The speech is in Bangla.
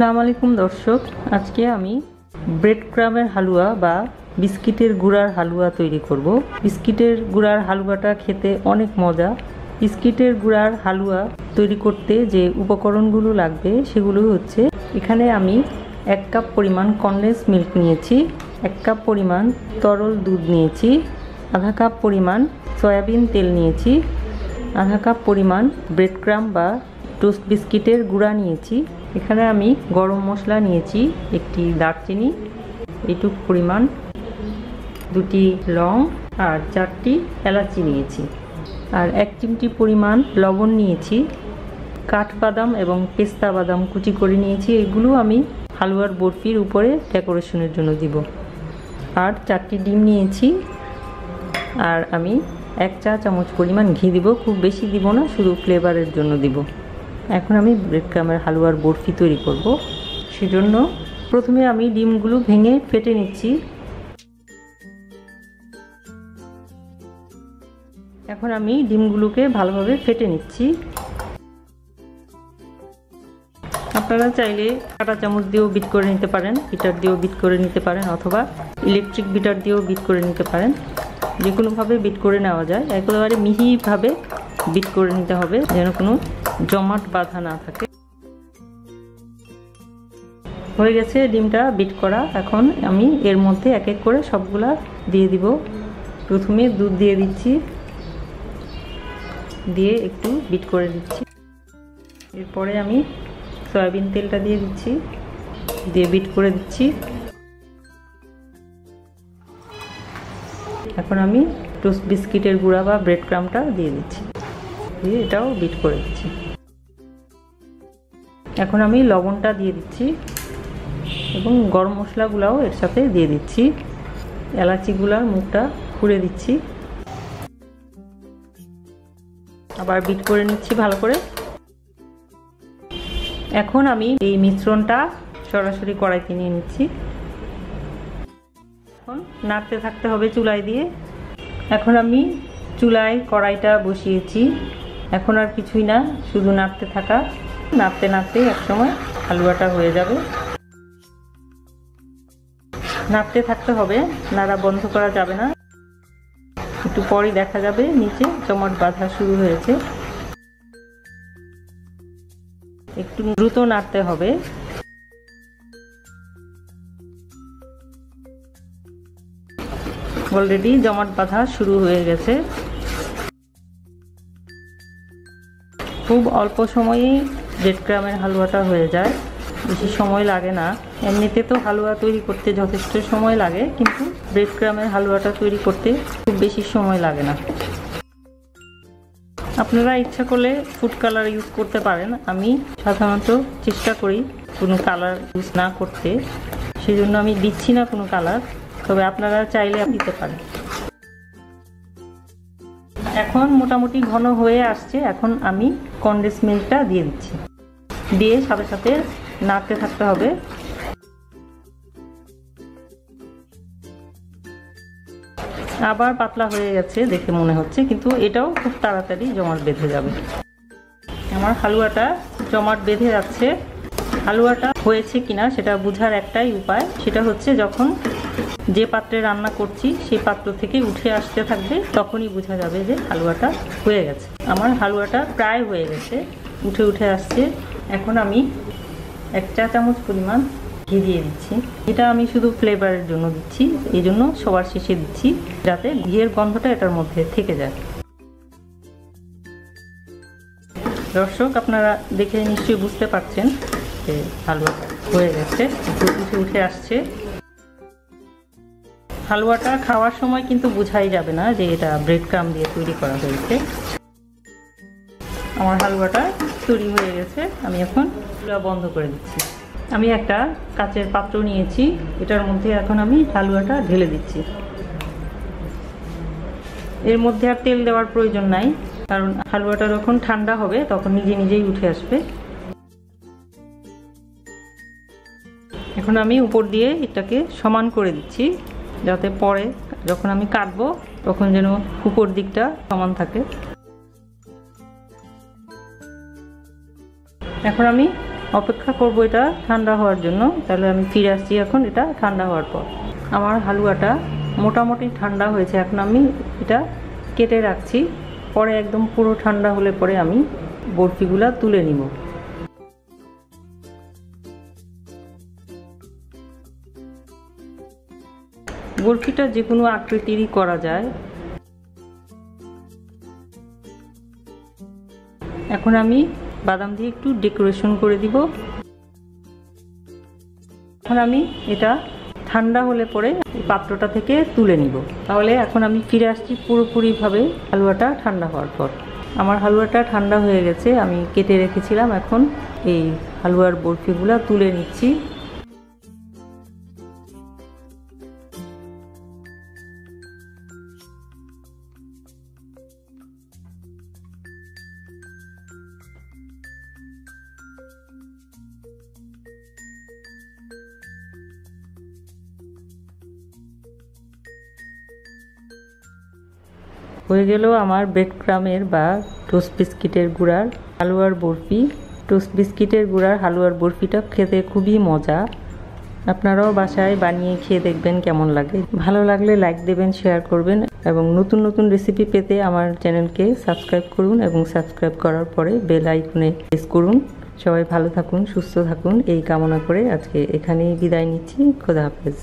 আসসালামু আলাইকুম দর্শক। আজকে আমি ব্রেড ক্রামের হালুয়া বা বিস্কিটের গুঁড়ার হালুয়া তৈরি করব। বিস্কিটের গুঁড়ার হালুয়াটা খেতে অনেক মজা। বিস্কিটের গুঁড়ার হালুয়া তৈরি করতে যে উপকরণগুলো লাগবে সেগুলো হচ্ছে, এখানে আমি এক কাপ পরিমাণ কনডেন্স মিল্ক নিয়েছি, এক কাপ পরিমাণ তরল দুধ নিয়েছি, আধা কাপ পরিমাণ সয়াবিন তেল নিয়েছি, আধা কাপ পরিমাণ ব্রেড ক্রাম বা টোস্ট বিস্কিটের গুঁড়া নিয়েছি। এখানে আমি গরম মশলা নিয়েছি, একটি দারচিনি এইটুক পরিমাণ, দুটি লং আর চারটি এলাচি নিয়েছি। আর এক চিমটি পরিমাণ লবণ নিয়েছি, কাঠবাদাম এবং পেস্তা বাদাম কুচি করে নিয়েছি, এগুলো আমি হালুয়ার বরফির উপরে ডেকোরেশনের জন্য দিব। আর চারটি ডিম নিয়েছি, আর আমি এক চা চামচ পরিমাণ ঘি দিব, খুব বেশি দিব না, শুধু ফ্লেভারের জন্য দিব। এখন আমি ব্রেড ক্রামের হালুয়ার বরফি তৈরি করব। সেজন্য প্রথমে আমি ডিমগুলো ভেঙে ফেটে নিচ্ছি। এখন আমি ডিমগুলোকে ভালোভাবে ফেটে নিচ্ছি। আপনারা চাইলে কাটা চামচ দিয়েও বিট করে নিতে পারেন, বিটার দিয়েও বিট করে নিতে পারেন, অথবা ইলেকট্রিক বিটার দিয়েও বিট করে নিতে পারেন। যে কোনোভাবে বিট করে নেওয়া যায়। একেবারে মিহিভাবে বিট করে নিতে হবে, যেন কোনো জমাট বাঁধা না থাকে। হয়ে গেছে ডিমটা বিট করা। এখন আমি এর মধ্যে এক এক করে সবগুলা দিয়ে দিব। প্রথমে দুধ দিয়ে দিচ্ছি। দিয়ে একটু বিট করে দিচ্ছি। এরপরে আমি সয়াবিন তেলটা দিয়ে দিচ্ছি। দিয়ে বিট করে দিচ্ছি। এখন আমি টোস্ট বিস্কিটের গুঁড়া বা ব্রেড ক্রামটা দিয়ে দিচ্ছি। দিয়ে এটাও বিট করে দিচ্ছি। এখন আমি লবণটা দিয়ে দিচ্ছি এবং গরম মশলাগুলাও এর সাথে দিয়ে দিচ্ছি। এলাচিগুলার মুখটা খুঁড়ে দিচ্ছি। আবার বিট করে নিচ্ছি ভালো করে। এখন আমি এই মিশ্রণটা সরাসরি কড়াইতে নিয়ে নিচ্ছি। এখন নাড়তে থাকতে হবে চুলায় দিয়ে। এখন আমি চুলায় কড়াইটা বসিয়েছি। এখন আর কিছুই না, শুধু নাড়তে থাকা। নাড়তে নাড়তেই একসময় হালুয়াটা হয়ে যাবে। নাড়তে থাকতে হবে, নাড়া বন্ধ করা যাবে না। একটু পরই দেখা যাবে নিচে চমট বাঁধা শুরু হয়েছে। একটু দ্রুত নাড়তে হবে। অলরেডি জমাট বাঁধা শুরু হয়ে গেছে। খুব অল্প সময়েই ব্রেড ক্রামের হালুয়াটা হয়ে যায়। বেশি সময় লাগে না। এমনিতে তো হালুয়া তৈরি করতে যথেষ্ট সময় লাগে, কিন্তু ব্রেড ক্রামের হালুয়াটা তৈরি করতে খুব বেশি সময় লাগে না। আপনারা ইচ্ছা করলে ফুড কালার ইউজ করতে পারেন। আমি সাধারণত চেষ্টা করি কোনো কালার ইউজ না করতে। সেই জন্য আমি দিচ্ছি না কোনো কালার তবে আপনারা চাইলে দিতে পারেন। এখন মোটামুটি ঘন হয়ে আসছে। এখন আমি কন্ডেন্স মিল্কটা দিয়ে দিচ্ছি। দিয়ে সাথে সাথে নাড়তে থাকতে হবে। আবার পাতলা হয়ে গেছে দেখে মনে হচ্ছে, কিন্তু এটাও খুব তাড়াতাড়ি জমাট বেঁধে যাবে। আমার হালুয়াটা জমাট বেঁধে যাচ্ছে। হালুয়াটা হয়েছে কিনা সেটা বোঝার একটাই উপায়, সেটা হচ্ছে যখন যে পাত্রে রান্না করছি সেই পাত্র থেকে উঠে আসতে থাকবে, তখনই বোঝা যাবে যে হালুয়াটা হয়ে গেছে। আমার হালুয়াটা প্রায় হয়ে গেছে, উঠে উঠে আসছে। এখন আমি এক চা চামচ পরিমাণ ঘি দিয়ে দিচ্ছি। এটা আমি শুধু ফ্লেভারের জন্য দিচ্ছি। এই জন্য সবার শেষে দিচ্ছি যাতে ঘিয়ের গন্ধটা এটার মধ্যে থেকে যায়। দর্শক, আপনারা দেখে নিশ্চয়ই বুঝতে পারছেন যে হালুয়াটা হয়ে গেছে উঠে উঠে আসছে। হালুয়াটা খাওয়ার সময় কিন্তু বোঝাই যাবে না যে এটা ব্রেড ক্রাম দিয়ে তৈরি করা হয়েছে। আমার হালুয়াটা তৈরি হয়ে গেছে। আমি এখন চুলা বন্ধ করে দিচ্ছি। আমি একটা কাচের পাত্র নিয়েছি। এটার মধ্যে এখন আমি হালুয়াটা ঢেলে দিচ্ছি। এর মধ্যে আর তেল দেওয়ার প্রয়োজন নাই, কারণ হালুয়াটা যখন ঠান্ডা হবে, তখন নিজে নিজেই উঠে আসবে। এখন আমি উপর দিয়ে এটাকে সমান করে দিচ্ছি, যাতে পরে যখন আমি কাটবো, তখন যেন উপর দিকটা সমান থাকে। এখন আমি অপেক্ষা করব এটা ঠান্ডা হওয়ার জন্য। তাহলে আমি ফিরে আসছি এখন এটা ঠান্ডা হওয়ার পর। আমার হালুয়াটা মোটামুটি ঠান্ডা হয়েছে। এখন আমি এটা কেটে রাখছি। পরে একদম পুরো ঠান্ডা হলে পরে আমি বরফিগুলা তুলে নিব। বরফিটা যে কোনো আকৃতিরই করা যায়। এখন আমি বাদাম দিয়ে একটু ডেকোরেশন করে দিব। এখন আমি এটা ঠান্ডা হলে পরে পাত্রটা থেকে তুলে নিব। তাহলে এখন আমি ফিরে আসছি পুরোপুরিভাবে হালুয়াটা ঠান্ডা হওয়ার পর। আমার হালুয়াটা ঠান্ডা হয়ে গেছে, আমি কেটে রেখেছিলাম। এখন এই হালুয়ার বরফিগুলো তুলে নিচ্ছি। হয়ে গেল আমার ব্রেড ক্রামের বা টোস্ট বিস্কিটের গুঁড়ার হালুয়ার বরফি। টোস্ট বিস্কিটের গুঁড়ার হালুয়ার বরফিটা খেতে খুবই মজা। আপনারাও বাসায় বানিয়ে খেয়ে দেখবেন কেমন লাগে। ভালো লাগলে লাইক দেবেন শেয়ার করবেন এবং নতুন নতুন রেসিপি পেতে আমার চ্যানেলকে সাবস্ক্রাইব করুন এবং সাবস্ক্রাইব করার পরে বেল আইকনে প্রেস করুন। সবাই ভালো থাকুন, সুস্থ থাকুন। এই কামনা করে আজকে এখানেই বিদায় নিচ্ছি। খোদা হাফেজ।